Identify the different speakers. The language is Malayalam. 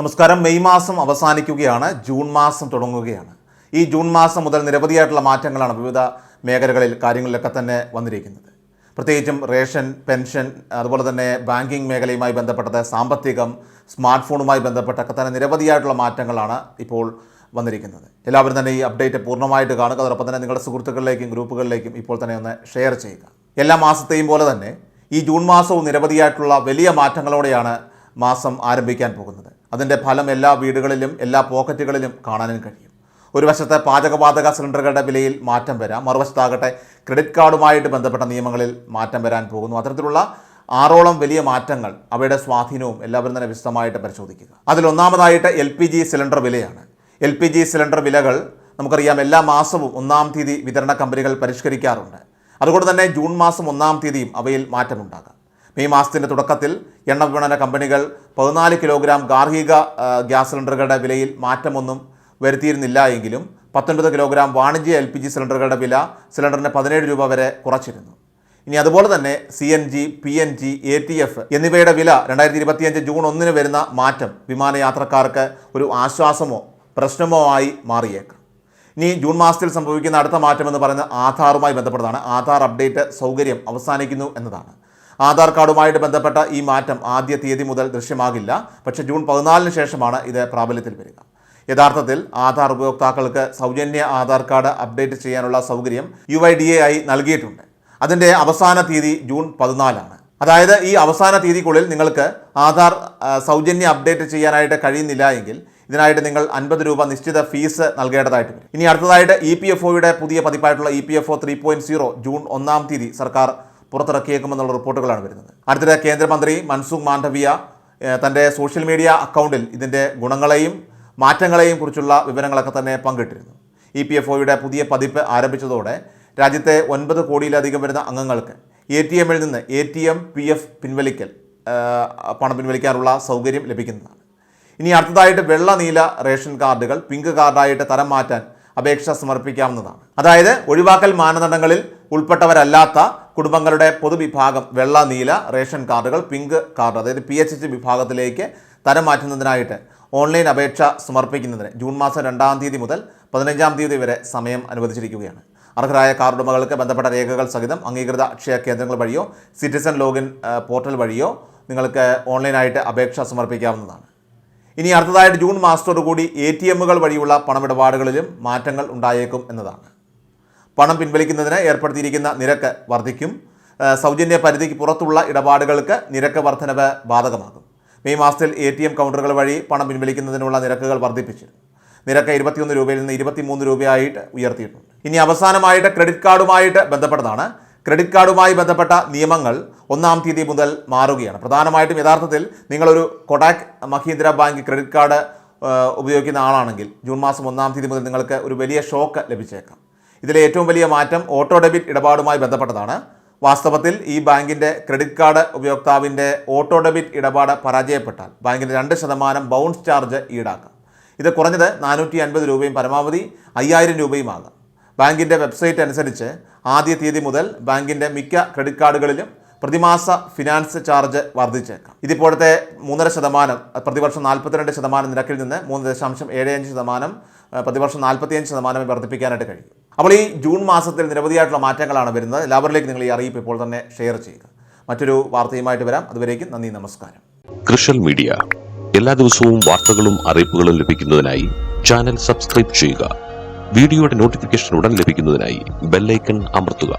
Speaker 1: നമസ്കാരം. മെയ് മാസം അവസാനിക്കുകയാണ്. ജൂൺ മാസം തുടങ്ങുകയാണ്. ഈ ജൂൺ മാസം മുതൽ നിരവധിയായിട്ടുള്ള മാറ്റങ്ങളാണ് വിവിധ മേഖലകളിൽ കാര്യങ്ങളിലൊക്കെ തന്നെ വന്നിരിക്കുന്നത്. പ്രത്യേകിച്ചും റേഷൻ പെൻഷൻ അതുപോലെ തന്നെ ബാങ്കിങ് മേഖലയുമായി ബന്ധപ്പെട്ടത് സാമ്പത്തികം സ്മാർട്ട് ഫോണുമായി ബന്ധപ്പെട്ടൊക്കെ തന്നെ നിരവധിയായിട്ടുള്ള മാറ്റങ്ങളാണ് ഇപ്പോൾ വന്നിരിക്കുന്നത്. എല്ലാവരും തന്നെ ഈ അപ്ഡേറ്റ് പൂർണമായിട്ട് കാണുക. അതോടൊപ്പം തന്നെ നിങ്ങളുടെ സുഹൃത്തുക്കളിലേക്കും ഗ്രൂപ്പുകളിലേക്കും ഇപ്പോൾ തന്നെ ഒന്ന് ഷെയർ ചെയ്യുക. എല്ലാ മാസത്തെയും പോലെ തന്നെ ഈ ജൂൺ മാസവും നിരവധിയായിട്ടുള്ള വലിയ മാറ്റങ്ങളോടെയാണ് മാസം ആരംഭിക്കാൻ പോകുന്നത്. അതിന്റെ ഫലം എല്ലാ വീടുകളിലും എല്ലാ പോക്കറ്റുകളിലും കാണാനും കഴിയും. ഒരു വശത്തെ പാചകവാതക സിലിണ്ടറുകളുടെ വിലയിൽ മാറ്റം വരാം മറുവശത്താകട്ടെ ക്രെഡിറ്റ് കാർഡുമായിട്ട് ബന്ധപ്പെട്ട നിയമങ്ങളിൽ മാറ്റം വരാൻ പോകുന്നു. അത്തരത്തിലുള്ള ആറോളം വലിയ മാറ്റങ്ങൾ അവയുടെ സ്വാധീനവും എല്ലാവരും തന്നെ വിശദമായിട്ട് പരിശോധിക്കുക. അതിലൊന്നാമതായിട്ട് എൽ പി ജി സിലിണ്ടർ വിലയാണ്. എൽ പി ജി സിലിണ്ടർ വിലകൾ നമുക്കറിയാം എല്ലാ മാസവും ഒന്നാം തീയതി വിതരണ കമ്പനികൾ പരിഷ്കരിക്കാറുണ്ട്. അതുകൊണ്ട് തന്നെ ജൂൺ മാസം ഒന്നാം തീയതിയും അവയിൽ മാറ്റമുണ്ടാകാം. മെയ് മാസത്തിന്റെ തുടക്കത്തിൽ എണ്ണ വിപണന കമ്പനികൾ പതിനാല് കിലോഗ്രാം ഗാർഹിക ഗ്യാസ് സിലിണ്ടറുകളുടെ വിലയിൽ മാറ്റമൊന്നും വരുത്തിയിരുന്നില്ല എങ്കിലും പത്തൊൻപത് കിലോഗ്രാം വാണിജ്യ എൽ പി ജി സിലിണ്ടറുകളുടെ വില സിലിണ്ടറിന് പതിനേഴ് രൂപ വരെ കുറച്ചിരുന്നു. ഇനി അതുപോലെ തന്നെ C N G P N G A T F എന്നിവയുടെ വില രണ്ടായിരത്തി ഇരുപത്തിയഞ്ച് ജൂൺ ഒന്നിന് വരുന്ന മാറ്റം വിമാനയാത്രക്കാർക്ക് ഒരു ആശ്വാസമോ പ്രശ്നമോ ആയി മാറിയേക്കാം. ഇനി ജൂൺ മാസത്തിൽ സംഭവിക്കുന്ന അടുത്ത മാറ്റം എന്ന് പറയുന്നത് ആധാറുമായി ബന്ധപ്പെട്ടതാണ്. ആധാർ അപ്ഡേറ്റ് സൗകര്യം അവസാനിക്കുന്നു എന്നതാണ്. ആധാർ കാർഡുമായിട്ട് ബന്ധപ്പെട്ട ഈ മാറ്റം ആദ്യ തീയതി മുതൽ ദൃശ്യമാകില്ല. പക്ഷേ ജൂൺ പതിനാലിന് ശേഷമാണ് ഇത് പ്രാബല്യത്തിൽ വരിക. യഥാർത്ഥത്തിൽ ആധാർ ഉപയോക്താക്കൾക്ക് സൗജന്യ ആധാർ കാർഡ് അപ്ഡേറ്റ് ചെയ്യാനുള്ള സൗകര്യം യു ഐ ഡി എ ആയി നൽകിയിട്ടുണ്ട്. അതിന്റെ അവസാന തീയതി ജൂൺ പതിനാലാണ്. അതായത് ഈ അവസാന തീയതിക്കുള്ളിൽ നിങ്ങൾക്ക് ആധാർ സൗജന്യ അപ്ഡേറ്റ് ചെയ്യാനായിട്ട് കഴിയുന്നില്ല എങ്കിൽ ഇതിനായിട്ട് നിങ്ങൾ അൻപത് രൂപ നിശ്ചിത ഫീസ് നൽകേണ്ടതായിട്ട് വരും. ഇനി അടുത്തതായിട്ട് ഇ പി എഫ് ഒയുടെ പുതിയ പതിപ്പായിട്ടുള്ള E P F O three point zero June ഒന്നാം തീയതി സർക്കാർ പുറത്തിറക്കിയേക്കുമെന്നുള്ള റിപ്പോർട്ടുകളാണ് വരുന്നത്. അടുത്തിടെ കേന്ദ്രമന്ത്രി മൻസുഖ് മാണ്ഡവ്യ തന്റെ സോഷ്യൽ മീഡിയ അക്കൗണ്ടിൽ ഇതിന്റെ ഗുണങ്ങളെയും മാറ്റങ്ങളെയും കുറിച്ചുള്ള വിവരങ്ങളൊക്കെ തന്നെ പങ്കിട്ടിരുന്നു. ഇ പി എഫ് ഒയുടെ പുതിയ പതിപ്പ് ആരംഭിച്ചതോടെ രാജ്യത്തെ ഒൻപത് കോടിയിലധികം വരുന്ന അംഗങ്ങൾക്ക് എ ടി എമ്മിൽ നിന്ന് A T M P F പിൻവലിക്കൽ പണം പിൻവലിക്കാനുള്ള സൗകര്യം ലഭിക്കുന്നതാണ്. ഇനി അടുത്തതായിട്ട് വെള്ള നീല റേഷൻ കാർഡുകൾ പിങ്ക് കാർഡായിട്ട് തരം മാറ്റാൻ അപേക്ഷ സമർപ്പിക്കാവുന്നതാണ്. അതായത് ഒഴിവാക്കൽ മാനദണ്ഡങ്ങളിൽ ഉൾപ്പെട്ടവരല്ലാത്ത കുടുംബങ്ങളുടെ പൊതുവിഭാഗം വെള്ള നീല റേഷൻ കാർഡുകൾ പിങ്ക് കാർഡ് അതായത് പി എച്ച് എച്ച് വിഭാഗത്തിലേക്ക് തരം മാറ്റുന്നതിനായിട്ട് ഓൺലൈൻ അപേക്ഷ സമർപ്പിക്കുന്നതിന് ജൂൺ മാസം രണ്ടാം തീയതി മുതൽ പതിനഞ്ചാം തീയതി വരെ സമയം അനുവദിച്ചിരിക്കുകയാണ്. അർഹരായ കാർഡുടമകൾക്ക് ബന്ധപ്പെട്ട രേഖകൾ സഹിതം അംഗീകൃത അക്ഷയ കേന്ദ്രങ്ങൾ വഴിയോ സിറ്റിസൺ ലോഗിൻ പോർട്ടൽ വഴിയോ നിങ്ങൾക്ക് ഓൺലൈനായിട്ട് അപേക്ഷ സമർപ്പിക്കാവുന്നതാണ്. ഇനി അടുത്തതായിട്ട് ജൂൺ മാസത്തോടുകൂടി എ ടി എമ്മുകൾ വഴിയുള്ള പണമിടപാടുകളിലും മാറ്റങ്ങൾ ഉണ്ടായേക്കും എന്നതാണ്. പണം പിൻവലിക്കുന്നതിന് ഏർപ്പെടുത്തിയിരിക്കുന്ന നിരക്ക് വർദ്ധിക്കും. സൗജന്യ പരിധിക്ക് പുറത്തുള്ള ഇടപാടുകൾക്ക് നിരക്ക് വർധനവ് ബാധകമാകും. മെയ് മാസത്തിൽ എ ടി എം കൗണ്ടറുകൾ വഴി പണം പിൻവലിക്കുന്നതിനുള്ള നിരക്കുകൾ വർദ്ധിപ്പിച്ചിരുന്നു നിരക്ക് ഇരുപത്തിയൊന്ന് രൂപയിൽ നിന്ന് ഇരുപത്തിമൂന്ന് രൂപയായിട്ട് ഉയർത്തിയിട്ടുണ്ട്. ഇനി അവസാനമായിട്ട് ക്രെഡിറ്റ് കാർഡുമായിട്ട് ബന്ധപ്പെട്ടതാണ്. ക്രെഡിറ്റ് കാർഡുമായി ബന്ധപ്പെട്ട നിയമങ്ങൾ ഒന്നാം തീയതി മുതൽ മാറുകയാണ്. പ്രധാനമായിട്ടും യഥാർത്ഥത്തിൽ നിങ്ങളൊരു Kotak Mahindra bank credit card ഉപയോഗിക്കുന്ന ആളാണെങ്കിൽ ജൂൺ മാസം ഒന്നാം തീയതി മുതൽ നിങ്ങൾക്ക് ഒരു വലിയ ഷോക്ക് ലഭിച്ചേക്കാം. ഇതിലെ ഏറ്റവും വലിയ മാറ്റം ഓട്ടോ ഡെബിറ്റ് ഇടപാടുമായി ബന്ധപ്പെട്ടതാണ്. വാസ്തവത്തിൽ ഈ ബാങ്കിന്റെ ക്രെഡിറ്റ് കാർഡ് ഉപയോക്താവിന്റെ ഓട്ടോ ഡെബിറ്റ് ഇടപാട് പരാജയപ്പെട്ടാൽ ബാങ്കിന്റെ രണ്ട് ശതമാനം ബൗൺസ് ചാർജ് ഈടാക്കാം. ഇത് കുറഞ്ഞത് നാനൂറ്റി അൻപത് രൂപയും പരമാവധി അയ്യായിരം രൂപയും ആകാം ബാങ്കിന്റെ വെബ്സൈറ്റ് അനുസരിച്ച് ആദ്യ തീയതി മുതൽ ബാങ്കിന്റെ മിക്ക ക്രെഡിറ്റ് കാർഡുകളിലും പ്രതിമാസ ഫിനാൻസ് ചാർജ് വർദ്ധിച്ചേക്കാം. ഇതിപ്പോഴത്തെ മൂന്നര ശതമാനം പ്രതിവർഷം നാൽപ്പത്തിരണ്ട് ശതമാനം നിരക്കിൽ നിന്ന് മൂന്ന് ദശാംശം ഏഴ് അഞ്ച് ശതമാനം പ്രതിവർഷം നാൽപ്പത്തിയഞ്ച് ശതമാനം വർദ്ധിപ്പിക്കാനായിട്ട് കഴിയും. അപ്പോൾ ഈ ജൂൺ മാസത്തിൽ നിരവധിയായിട്ടുള്ള മാറ്റങ്ങളാണ് വരുന്നത്. എല്ലാവരിലേക്ക് നിങ്ങൾ ഈ അറിയിപ്പ് ഇപ്പോൾ തന്നെ ഷെയർ ചെയ്യുക. മറ്റൊരു വാർത്തയുമായിട്ട് വരാം. അതുവരേക്കും നന്ദി നമസ്കാരം.
Speaker 2: കൃഷൽ മീഡിയ. എല്ലാ ദിവസവും വാർത്തകളും അറിയിപ്പുകളും ലഭിക്കുന്നതിനായി ചാനൽ സബ്സ്ക്രൈബ് ചെയ്യുക. വീഡിയോയുടെ നോട്ടിഫിക്കേഷൻ ഉടൻ ലഭിക്കുന്നതിനായി ബെല്ലൈക്കൺ അമർത്തുക.